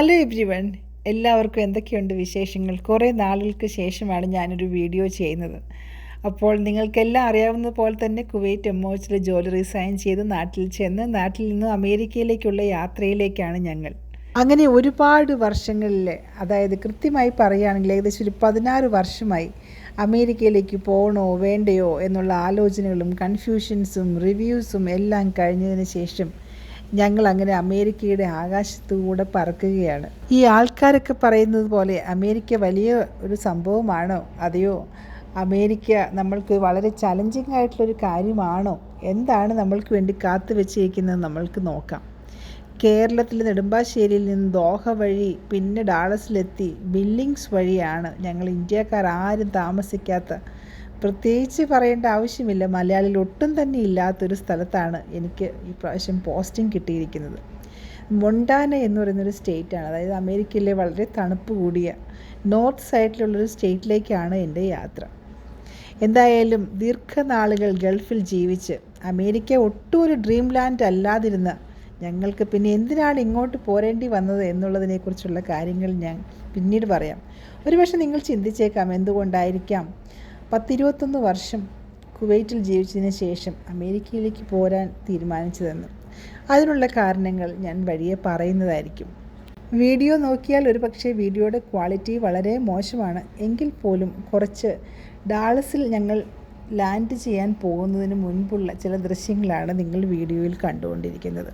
Hello every one എല്ലാവർക്കും എന്തൊക്കെയുണ്ട് വിശേഷങ്ങൾ? കുറേ നാളുകൾക്ക് ശേഷമാണ് ഞാനൊരു വീഡിയോ ചെയ്യുന്നത്. അപ്പോൾ നിങ്ങൾക്കെല്ലാം അറിയാവുന്ന പോലെ തന്നെ കുവൈറ്റ് എമ്മോച്ചിൽ ജോലി റിസൈൻ ചെയ്ത് നാട്ടിൽ ചെന്ന് നാട്ടിൽ നിന്ന് അമേരിക്കയിലേക്കുള്ള യാത്രയിലേക്കാണ് ഞങ്ങൾ. അങ്ങനെ ഒരുപാട് വർഷങ്ങളിൽ അതായത് കൃത്യമായി പറയുകയാണെങ്കിൽ ഏകദേശം ഒരു പതിനാറ് വർഷമായി അമേരിക്കയിലേക്ക് പോകണോ വേണ്ടയോ എന്നുള്ള ആലോചനകളും കൺഫ്യൂഷൻസും റിവ്യൂസും എല്ലാം കഴിഞ്ഞതിന് ശേഷം ഞങ്ങൾ അങ്ങനെ അമേരിക്കയുടെ ആകാശത്തുകൂടെ പറക്കുകയാണ്. ഈ ആൾക്കാരൊക്കെ പറയുന്നത് പോലെ അമേരിക്ക വലിയ ഒരു സംഭവമാണോ? അതെയോ? അമേരിക്ക നമ്മൾക്ക് വളരെ ചലഞ്ചിങ് ആയിട്ടുള്ളൊരു കാര്യമാണോ? എന്താണ് നമ്മൾക്ക് വേണ്ടി കാത്തു വെച്ചിരിക്കുന്നത് നമ്മൾക്ക് നോക്കാം. കേരളത്തിൽ നെടുമ്പാശ്ശേരിയിൽ നിന്ന് ദോഹ വഴി പിന്നെ ഡാളസിലെത്തി ബില്ലിങ്സ് വഴിയാണ് ഞങ്ങൾ ഇന്ത്യക്കാർ ആരും താമസിക്കാത്ത പ്രത്യേകിച്ച് പറയേണ്ട ആവശ്യമില്ല. മലയാളിയിൽ ഒട്ടും തന്നെ ഇല്ലാത്തൊരു സ്ഥലത്താണ് എനിക്ക് ഈ പ്രാവശ്യം പോസ്റ്റിംഗ് കിട്ടിയിരിക്കുന്നത്. മൊണ്ടാന എന്ന് പറയുന്നൊരു സ്റ്റേറ്റാണ്. അതായത് അമേരിക്കയിലെ വളരെ തണുപ്പ് കൂടിയ നോർത്ത് സൈഡിലുള്ളൊരു സ്റ്റേറ്റിലേക്കാണ് എന്റെ യാത്ര. എന്തായാലും ദീർഘനാളുകൾ ഗൾഫിൽ ജീവിച്ച് അമേരിക്ക ഒട്ടും ഒരു ഡ്രീം ലാൻഡ് അല്ലാതിരുന്ന ഞങ്ങൾക്ക് പിന്നെ എന്തിനാണ് ഇങ്ങോട്ട് പോരേണ്ടി വന്നത് എന്നുള്ളതിനെക്കുറിച്ചുള്ള കാര്യങ്ങൾ ഞാൻ പിന്നീട് പറയാം. ഒരുപക്ഷെ നിങ്ങൾ ചിന്തിച്ചേക്കാം എന്തുകൊണ്ടായിരിക്കാം പത്തിരുപത്തൊന്ന് വർഷം കുവൈറ്റിൽ ജീവിച്ചതിന് ശേഷം അമേരിക്കയിലേക്ക് പോരാൻ തീരുമാനിച്ചതെന്ന്. അതിനുള്ള കാരണങ്ങൾ ഞാൻ വഴിയെ പറയുന്നതായിരിക്കും. വീഡിയോ നോക്കിയാൽ ഒരു പക്ഷേ വീഡിയോയുടെ ക്വാളിറ്റി വളരെ മോശമാണ്. എങ്കിൽ പോലും കുറച്ച് ഡാളസിൽ ഞങ്ങൾ ലാൻഡ് ചെയ്യാൻ പോകുന്നതിന് മുൻപുള്ള ചില ദൃശ്യങ്ങളാണ് നിങ്ങൾ വീഡിയോയിൽ കണ്ടുകൊണ്ടിരിക്കുന്നത്.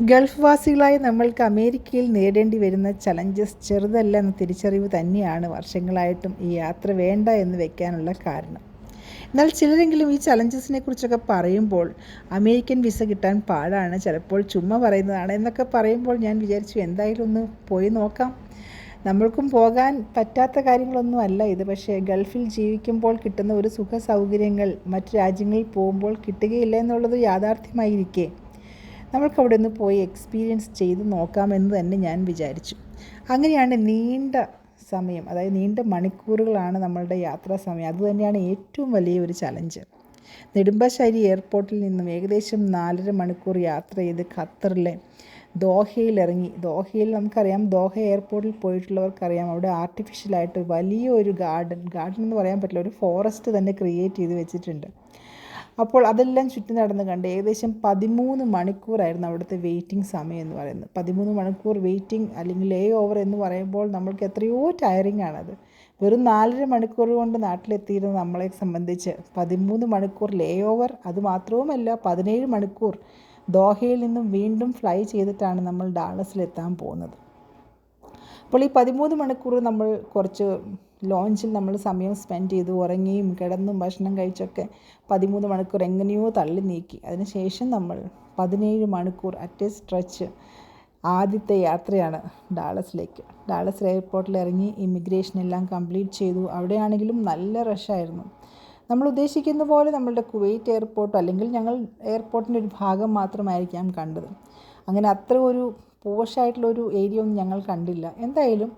ഗൾഫ് വാസികളായ നമ്മൾക്ക് അമേരിക്കയിൽ നേരിടേണ്ടി വരുന്ന ചലഞ്ചസ് ചെറുതല്ല എന്ന തിരിച്ചറിവ് തന്നെയാണ് വർഷങ്ങളായിട്ടും ഈ യാത്ര വേണ്ട എന്ന് വെക്കാനുള്ള കാരണം. എന്നാൽ ചിലരെങ്കിലും ഈ ചലഞ്ചസിനെ കുറിച്ചൊക്കെ പറയുമ്പോൾ അമേരിക്കൻ വിസ കിട്ടാൻ പാടാണ് ചിലപ്പോൾ ചുമ്മാ പറയുന്നതാണ് എന്നൊക്കെ പറയുമ്പോൾ ഞാൻ വിചാരിച്ചു എന്തായാലും ഒന്ന് പോയി നോക്കാം. നമ്മൾക്കും പോകാൻ പറ്റാത്ത കാര്യങ്ങളൊന്നും അല്ല ഇത്. പക്ഷേ ഗൾഫിൽ ജീവിക്കുമ്പോൾ കിട്ടുന്ന ഒരു സുഖ സൗകര്യങ്ങൾ മറ്റു രാജ്യങ്ങളിൽ പോകുമ്പോൾ കിട്ടുകയില്ല എന്നുള്ളത് യാഥാർത്ഥ്യമായിരിക്കേ. നമ്മൾക്ക് അവിടെ ഒന്ന് പോയി എക്സ്പീരിയൻസ് ചെയ്ത് നോക്കാമെന്ന് തന്നെ ഞാൻ വിചാരിച്ചു. അങ്ങനെയാണ് നീണ്ട സമയം അതായത് നീണ്ട മണിക്കൂറുകളാണ് നമ്മളുടെ യാത്രാ സമയം. അതുതന്നെയാണ് ഏറ്റവും വലിയ ഒരു ചലഞ്ച് നെടുമ്പാശ്ശേരി എയർപോർട്ടിൽ നിന്നും ഏകദേശം നാലര മണിക്കൂർ യാത്ര ചെയ്ത് ഖത്തറിലെ ദോഹയിൽ ഇറങ്ങി ദോഹയിൽ നമുക്കറിയാം ദോഹ എയർപോർട്ടിൽ പോയിട്ടുള്ളവർക്കറിയാം അവിടെ ആർട്ടിഫിഷ്യലായിട്ട് വലിയൊരു ഗാർഡൻ ഗാർഡൻ എന്ന് പറയാൻ പറ്റില്ല ഒരു ഫോറസ്റ്റ് തന്നെ ക്രിയേറ്റ് ചെയ്ത് വെച്ചിട്ടുണ്ട്. അപ്പോൾ അതെല്ലാം ചുറ്റി നടന്ന് കണ്ട് ഏകദേശം പതിമൂന്ന് മണിക്കൂറായിരുന്നു അവിടുത്തെ വെയിറ്റിംഗ് സമയം എന്ന് പറയുന്നത്. പതിമൂന്ന് മണിക്കൂർ വെയിറ്റിംഗ് അല്ലെങ്കിൽ ലേ ഓവർ എന്ന് പറയുമ്പോൾ നമ്മൾക്ക് എത്രയോ ടയറിംഗ് ആണത്. വെറും നാലര മണിക്കൂർ കൊണ്ട് നാട്ടിലെത്തിയിരുന്ന നമ്മളെ സംബന്ധിച്ച് പതിമൂന്ന് മണിക്കൂർ ലേ ഓവർ അതുമാത്രവുമല്ല പതിനേഴ് മണിക്കൂർ ദോഹയിൽ നിന്നും വീണ്ടും ഫ്ലൈ ചെയ്തിട്ടാണ് നമ്മൾ ഡാളസിലെത്താൻ പോകുന്നത്. അപ്പോൾ ഈ പതിമൂന്ന് മണിക്കൂർ നമ്മൾ കുറച്ച് ലോഞ്ചിൽ നമ്മൾ സമയം സ്പെൻഡ് ചെയ്തു ഉറങ്ങിയും കിടന്നും ഭക്ഷണം കഴിച്ചൊക്കെ പതിമൂന്ന് മണിക്കൂർ എങ്ങനെയോ തള്ളി നീക്കി. അതിനുശേഷം നമ്മൾ പതിനേഴ് മണിക്കൂർ അറ്റ് എ സ്ട്രെച്ച് ആദ്യത്തെ യാത്രയാണ് ഡാളസിലേക്ക്. ഡാളസ് എയർപോർട്ടിൽ ഇറങ്ങി ഇമിഗ്രേഷൻ എല്ലാം കംപ്ലീറ്റ് ചെയ്തു. അവിടെയാണെങ്കിലും നല്ല റഷായിരുന്നു നമ്മൾ ഉദ്ദേശിക്കുന്ന പോലെ നമ്മളുടെ കുവൈറ്റ് എയർപോർട്ട് അല്ലെങ്കിൽ ഞങ്ങൾ എയർപോർട്ടിന്റെ ഒരു ഭാഗം മാത്രമായിരിക്കാം കണ്ടത്. അങ്ങനെ അത്ര ഒരു പോഷായിട്ടുള്ള ഒരു ഏരിയ ഒന്നും ഞങ്ങൾ കണ്ടില്ല. എന്തായാലും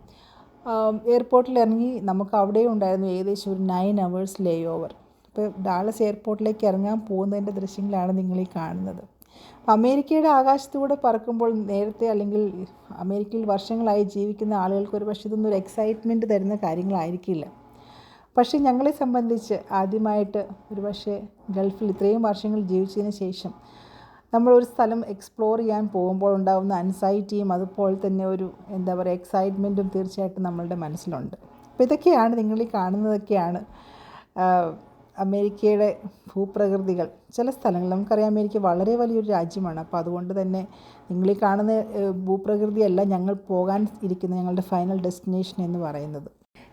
എയർപോർട്ടിൽ ഇറങ്ങി നമുക്ക് അവിടെ ഉണ്ടായിരുന്നു ഏകദേശം ഒരു നയൻ അവേഴ്സ് ലേ ഓവർ ഇപ്പോൾ ഡാളസ് എയർപോർട്ടിലേക്ക് ഇറങ്ങാൻ പോകുന്നതിന്റെ ദൃശ്യങ്ങളാണ് നിങ്ങൾ ഈ കാണുന്നത്. അമേരിക്കയുടെ ആകാശത്തൂടെ പറക്കുമ്പോൾ നേരത്തെ അല്ലെങ്കിൽ അമേരിക്കയിൽ വർഷങ്ങളായി ജീവിക്കുന്ന ആളുകൾക്ക് ഒരു പക്ഷേ ഇതൊന്നും ഒരു എക്സൈറ്റ്മെന്റ് തരുന്ന കാര്യങ്ങളായിരിക്കില്ല. പക്ഷേ ഞങ്ങളെ സംബന്ധിച്ച് ആദ്യമായിട്ട് ഒരു പക്ഷേ ഗൾഫിൽ ഇത്രയും വർഷങ്ങൾ ജീവിച്ചതിന് ശേഷം നമ്മൾ ഒരു സ്ഥലം എക്സ്പ്ലോർ ചെയ്യാൻ പോകുമ്പോൾ ഉണ്ടാകുന്ന അൻസൈറ്റിയും അതുപോലെ തന്നെ ഒരു എന്താ പറയുക എക്സൈറ്റ്മെന്റും തീർച്ചയായിട്ടും നമ്മളുടെ മനസ്സിലുണ്ട്. അപ്പോൾ ഇതൊക്കെയാണ് നിങ്ങൾ ഈ കാണുന്നതൊക്കെയാണ് അമേരിക്കയുടെ ഭൂപ്രകൃതികൾ. ചില സ്ഥലങ്ങൾ നമുക്കറിയാം അമേരിക്ക വളരെ വലിയൊരു രാജ്യമാണ്. അപ്പോൾ അതുകൊണ്ട് തന്നെ നിങ്ങൾ ഈ കാണുന്ന ഭൂപ്രകൃതിയല്ല ഞങ്ങൾ പോകാൻ ഇരിക്കുന്ന ഞങ്ങളുടെ ഫൈനൽ ഡെസ്റ്റിനേഷൻ എന്ന് പറയുന്നത്.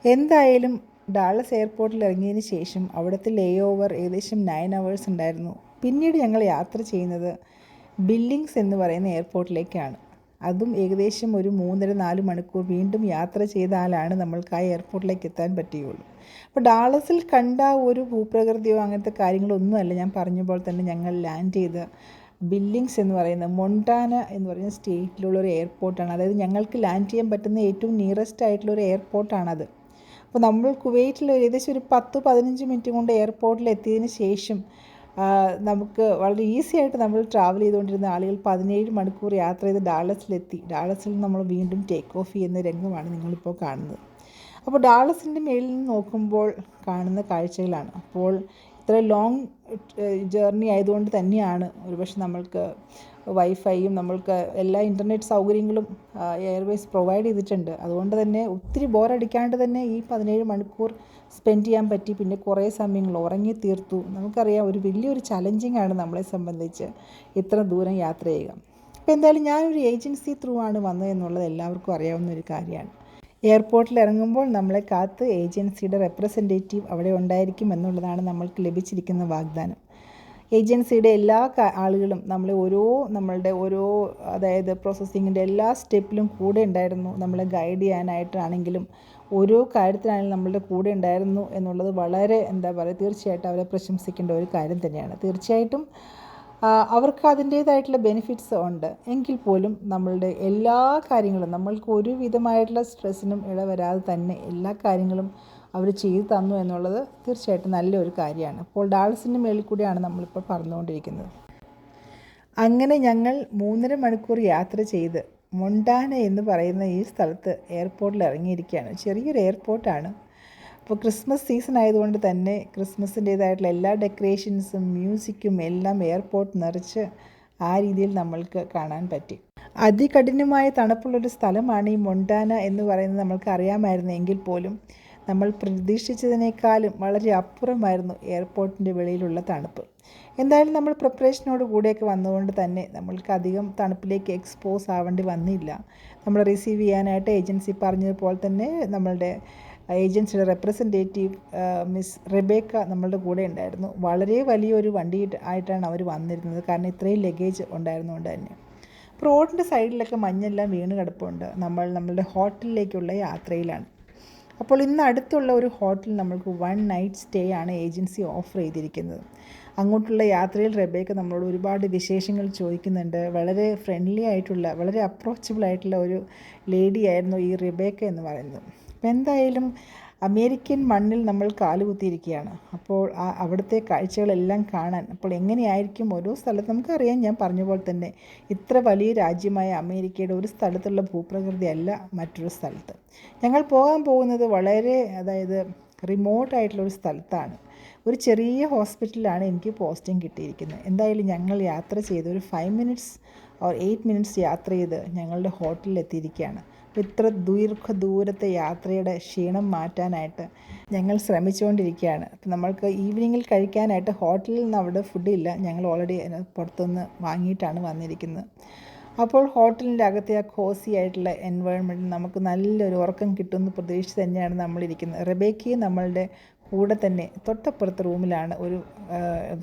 എന്തായാലും ഡാളസ് എയർപോർട്ടിൽ ഇറങ്ങിയതിന് ശേഷം അവിടുത്തെ ലേ ഓവർ ഏകദേശം നയൻ അവേഴ്സ് ഉണ്ടായിരുന്നു. പിന്നീട് ഞങ്ങൾ യാത്ര ചെയ്യുന്നത് ബില്ലിങ്സ് എന്ന് പറയുന്ന എയർപോർട്ടിലേക്കാണ്. അതും ഏകദേശം ഒരു മൂന്നര നാല് മണിക്കൂർ വീണ്ടും യാത്ര ചെയ്താലാണ് നമ്മൾക്ക് ആ എയർപോർട്ടിലേക്ക് എത്താൻ പറ്റുകയുള്ളൂ. അപ്പോൾ ഡാളസിൽ കണ്ട ഒരു ഭൂപ്രകൃതിയോ അങ്ങനത്തെ കാര്യങ്ങളൊന്നുമല്ല ഞാൻ പറഞ്ഞപ്പോൾ തന്നെ ഞങ്ങൾ ലാൻഡ് ചെയ്ത ബില്ലിങ്സ് എന്ന് പറയുന്ന മൊണ്ടാന എന്ന് പറയുന്ന സ്റ്റേറ്റിലുള്ള ഒരു എയർപോർട്ടാണ്. അതായത് ഞങ്ങൾക്ക് ലാൻഡ് ചെയ്യാൻ പറ്റുന്ന ഏറ്റവും നിയറസ്റ്റ് ആയിട്ടുള്ള ഒരു എയർപോർട്ടാണത്. അപ്പോൾ നമ്മൾ കുവൈറ്റിൽ ഏകദേശം ഒരു പത്ത് പതിനഞ്ച് മിനിറ്റ് കൊണ്ട് എയർപോർട്ടിൽ എത്തിയതിന് ശേഷം നമുക്ക് വളരെ ഈസി ആയിട്ട് നമ്മൾ ട്രാവൽ ചെയ്തുകൊണ്ടിരുന്ന ആളുകൾ പതിനേഴ് മണിക്കൂർ യാത്ര ചെയ്ത് ഡാളസിലെത്തി ഡാളസിൽ നമ്മൾ വീണ്ടും ടേക്ക് ഓഫ് ചെയ്യുന്ന രംഗമാണ് നിങ്ങളിപ്പോൾ കാണുന്നത്. അപ്പോൾ ഡാളസിന്റെ മേളിൽ നിന്ന് നോക്കുമ്പോൾ കാണുന്ന കാഴ്ചകളാണ്. അപ്പോൾ ഇത്ര ലോങ് ജേർണി ആയതുകൊണ്ട് തന്നെയാണ് ഒരുപക്ഷെ നമ്മൾക്ക് വൈഫൈയും നമ്മൾക്ക് എല്ലാ ഇന്റർനെറ്റ് സൗകര്യങ്ങളും എയർവേസ് പ്രൊവൈഡ് ചെയ്തിട്ടുണ്ട്. അതുകൊണ്ട് തന്നെ ഒത്തിരി ബോറടിക്കാണ്ട് തന്നെ ഈ പതിനേഴ് മണിക്കൂർ സ്പെൻഡ് ചെയ്യാൻ പറ്റി. പിന്നെ കുറേ സമയങ്ങൾ ഉറങ്ങി തീർത്തു. നമുക്കറിയാം ഒരു വലിയൊരു ചലഞ്ചിങ് ആണ് നമ്മളെ സംബന്ധിച്ച് ഇത്ര ദൂരം യാത്ര ചെയ്യുക. അപ്പോൾ എന്തായാലും ഞാനൊരു ഏജൻസി ത്രൂ ആണ് വന്നതെന്നുള്ളത് എല്ലാവർക്കും അറിയാവുന്ന ഒരു കാര്യമാണ്. എയർപോർട്ടിൽ ഇറങ്ങുമ്പോൾ നമ്മളെ കാത്ത് ഏജൻസിയുടെ റെപ്രസെന്റേറ്റീവ് അവിടെ ഉണ്ടായിരിക്കും എന്നുള്ളതാണ് നമ്മൾക്ക് ലഭിച്ചിരിക്കുന്ന വാഗ്ദാനം. ഏജൻസിയുടെ എല്ലാ ആളുകളും നമ്മളെ ഓരോ നമ്മളുടെ ഓരോ അതായത് പ്രോസസ്സിങ്ങിന്റെ എല്ലാ സ്റ്റെപ്പിലും കൂടെ ഉണ്ടായിരുന്നു. നമ്മളെ ഗൈഡ് ചെയ്യാനായിട്ടാണെങ്കിലും ഓരോ കാര്യത്തിനാണെങ്കിലും നമ്മളുടെ കൂടെ ഉണ്ടായിരുന്നു എന്നുള്ളത് വളരെ എന്താ പറയുക തീർച്ചയായിട്ടും അവരെ പ്രശംസിക്കേണ്ട ഒരു കാര്യം തന്നെയാണ്. തീർച്ചയായിട്ടും അവർക്ക് അതിന്റേതായിട്ടുള്ള ബെനിഫിറ്റ്സ് ഉണ്ട്. എങ്കിൽ പോലും നമ്മളുടെ എല്ലാ കാര്യങ്ങളും നമ്മൾക്ക് ഒരു വിധമായിട്ടുള്ള സ്ട്രെസ്സിനും ഇടവരാതെ തന്നെ എല്ലാ കാര്യങ്ങളും അവർ ചെയ്തു തന്നു എന്നുള്ളത് തീർച്ചയായിട്ടും നല്ലൊരു കാര്യമാണ്. അപ്പോൾ ഡാൾസിന്റെ മേളിൽ കൂടിയാണ് നമ്മളിപ്പോൾ പറഞ്ഞുകൊണ്ടിരിക്കുന്നത്. അങ്ങനെ ഞങ്ങൾ മൂന്നര മണിക്കൂർ യാത്ര ചെയ്ത് മൊണ്ടാന എന്ന് പറയുന്ന ഈ സ്ഥലത്ത് എയർപോർട്ടിൽ ഇറങ്ങിയിരിക്കുകയാണ്. ചെറിയൊരു എയർപോർട്ടാണ്. അപ്പോൾ ക്രിസ്മസ് സീസൺ ആയതുകൊണ്ട് തന്നെ ക്രിസ്മസിന്റേതായിട്ടുള്ള എല്ലാ ഡെക്കറേഷൻസും മ്യൂസിക്കും എല്ലാം എയർപോർട്ട് നിറച്ച് ആ രീതിയിൽ നമ്മൾക്ക് കാണാൻ പറ്റി. അതികഠിനമായ തണുപ്പുള്ളൊരു സ്ഥലമാണ് ഈ മൊണ്ടാന എന്ന് പറയുന്നത് നമ്മൾക്ക് അറിയാമായിരുന്നു എങ്കിൽ പോലും നമ്മൾ പ്രതീക്ഷിച്ചതിനേക്കാളും വളരെ അപ്പുറമായിരുന്നു എയർപോർട്ടിന്റെ വെളിയിലുള്ള തണുപ്പ്. എന്തായാലും നമ്മൾ പ്രിപ്പറേഷനോട് കൂടെയൊക്കെ വന്നതുകൊണ്ട് തന്നെ നമ്മൾക്ക് അധികം തണുപ്പിലേക്ക് എക്സ്പോസ് ആവേണ്ടി വന്നില്ല. നമ്മൾ റിസീവ് ചെയ്യാനായിട്ട് ഏജൻസി പറഞ്ഞതുപോലെ തന്നെ നമ്മളുടെ ഏജൻസിയുടെ റെപ്രസെന്റേറ്റീവ് മിസ് റെബേക്ക നമ്മളുടെ കൂടെ ഉണ്ടായിരുന്നു. വളരെ വലിയൊരു വണ്ടി ആയിട്ടാണ് അവർ വന്നിരുന്നത്. കാരണം ഇത്രയും ലഗേജ് ഉണ്ടായിരുന്നുകൊണ്ട് തന്നെ. റോഡിന്റെ സൈഡിലൊക്കെ മഞ്ഞെല്ലാം വീണ് കിടപ്പുണ്ട്. നമ്മൾ നമ്മളുടെ ഹോട്ടലിലേക്കുള്ള യാത്രയിലാണ്. അപ്പോൾ ഇന്ന് അടുത്തുള്ള ഒരു ഹോട്ടൽ നമ്മൾക്ക് വൺ നൈറ്റ് സ്റ്റേ ആണ് ഏജൻസി ഓഫർ ചെയ്തിരിക്കുന്നത്. അങ്ങോട്ടുള്ള യാത്രയിൽ റബേക്ക് നമ്മളോട് ഒരുപാട് വിശേഷങ്ങൾ ചോദിക്കുന്നുണ്ട്. വളരെ ഫ്രണ്ട്ലി ആയിട്ടുള്ള വളരെ അപ്രോച്ചബിൾ ആയിട്ടുള്ള ഒരു ലേഡി ആയിരുന്നു ഈ റിബേക്ക എന്ന് പറയുന്നത്. അപ്പോൾ എന്തായാലും അമേരിക്കൻ മണ്ണിൽ നമ്മൾ കാലുകുത്തിയിരിക്കുകയാണ് അപ്പോൾ ആ അവിടുത്തെ കാഴ്ചകളെല്ലാം കാണാൻ അപ്പോൾ എങ്ങനെയായിരിക്കും ഓരോ സ്ഥലത്ത് നമുക്കറിയാം. ഞാൻ പറഞ്ഞ പോലെ തന്നെ ഇത്ര വലിയ രാജ്യമായ അമേരിക്കയുടെ ഒരു സ്ഥലത്തുള്ള ഭൂപ്രകൃതി അല്ല മറ്റൊരു സ്ഥലത്ത്. ഞങ്ങൾ പോകാൻ പോകുന്നത് വളരെ അതായത് റിമോട്ടായിട്ടുള്ള ഒരു സ്ഥലത്താണ്. ഒരു ചെറിയ ഹോസ്പിറ്റലിലാണ് എനിക്ക് പോസ്റ്റിംഗ് കിട്ടിയിരിക്കുന്നത്. എന്തായാലും ഞങ്ങൾ യാത്ര ചെയ്ത് ഒരു five minutes or eight minutes യാത്ര ചെയ്ത് ഞങ്ങളുടെ ഹോട്ടലിൽ എത്തിയിരിക്കുകയാണ് ഇത്ര ദീർഘ ദൂരത്തെ യാത്രയുടെ ക്ഷീണം മാറ്റാനായിട്ട് ഞങ്ങൾ ശ്രമിച്ചുകൊണ്ടിരിക്കുകയാണ്. അപ്പം നമ്മൾക്ക് ഈവനിങ്ങിൽ കഴിക്കാനായിട്ട് ഹോട്ടലിൽ നിന്ന് അവിടെ ഫുഡില്ല ഞങ്ങൾ ഓൾറെഡി പുറത്തുനിന്ന് വാങ്ങിയിട്ടാണ് വന്നിരിക്കുന്നത്. അപ്പോൾ ഹോട്ടലിന്റെ അകത്തെ ആ കോസി ആയിട്ടുള്ള എൻവയോൺമെന്റ് നമുക്ക് നല്ലൊരു ഉറക്കം കിട്ടുമെന്ന് പ്രതീക്ഷിച്ച് തന്നെയാണ് നമ്മളിരിക്കുന്നത്. റെബേക്കി നമ്മളുടെ കൂടെ തന്നെ തൊട്ടപ്പുറത്തെ റൂമിലാണ് ഒരു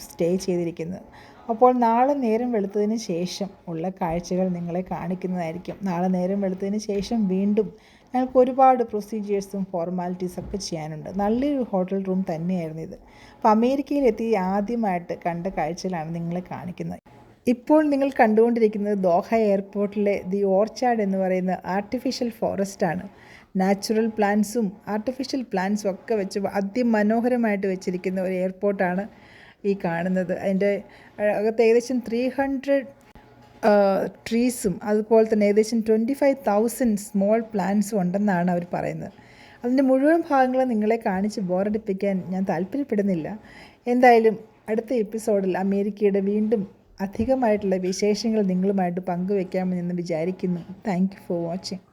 സ്റ്റേ ചെയ്തിരിക്കുന്നത്. അപ്പോൾ നാളെ നേരം വെളുത്തതിന് ശേഷം ഉള്ള കാഴ്ചകൾ നിങ്ങളെ കാണിക്കുന്നതായിരിക്കും. നാളെ നേരം വെളുത്തതിന് ശേഷം വീണ്ടും ഞങ്ങൾക്ക് ഒരുപാട് പ്രൊസീജിയേഴ്സും ഫോർമാലിറ്റീസും ഒക്കെ ചെയ്യാനുണ്ട്. നല്ലൊരു ഹോട്ടൽ റൂം തന്നെയായിരുന്നു ഇത്. അപ്പോൾ അമേരിക്കയിലെത്തി ആദ്യമായിട്ട് കണ്ട കാഴ്ചകളാണ് നിങ്ങളെ കാണിക്കുന്നത്. ഇപ്പോൾ നിങ്ങൾ കണ്ടുകൊണ്ടിരിക്കുന്നത് ദോഹ എയർപോർട്ടിലെ ദി ഓർച്ചാർഡ് എന്ന് പറയുന്ന ആർട്ടിഫിഷ്യൽ ഫോറസ്റ്റ് ആണ്. നാച്ചുറൽ പ്ലാന്റ്സും ആർട്ടിഫിഷ്യൽ പ്ലാന്റ്സും ഒക്കെ വെച്ച് അതിമനോഹരമായിട്ട് വെച്ചിരിക്കുന്ന ഒരു എയർപോർട്ടാണ് ഈ കാണുന്നത്. അതിന്റെ അകത്ത് ഏകദേശം ത്രീ ഹൺഡ്രഡ് ട്രീസും അതുപോലെ തന്നെ ഏകദേശം ട്വന്റി ഫൈവ് തൗസൻഡ് സ്മോൾ പ്ലാന്റ്സും ഉണ്ടെന്നാണ് അവർ പറയുന്നത്. അതിന്റെ മുഴുവൻ ഭാഗങ്ങളും നിങ്ങളെ കാണിച്ച് ബോറടിപ്പിക്കാൻ ഞാൻ താല്പര്യപ്പെടുന്നില്ല. എന്തായാലും അടുത്ത എപ്പിസോഡിൽ അമേരിക്കയുടെ വീണ്ടും അധികമായിട്ടുള്ള വിശേഷങ്ങൾ നിങ്ങളുമായിട്ട് പങ്കുവെക്കാമെന്ന് വിചാരിക്കുന്നു. Thank you for watching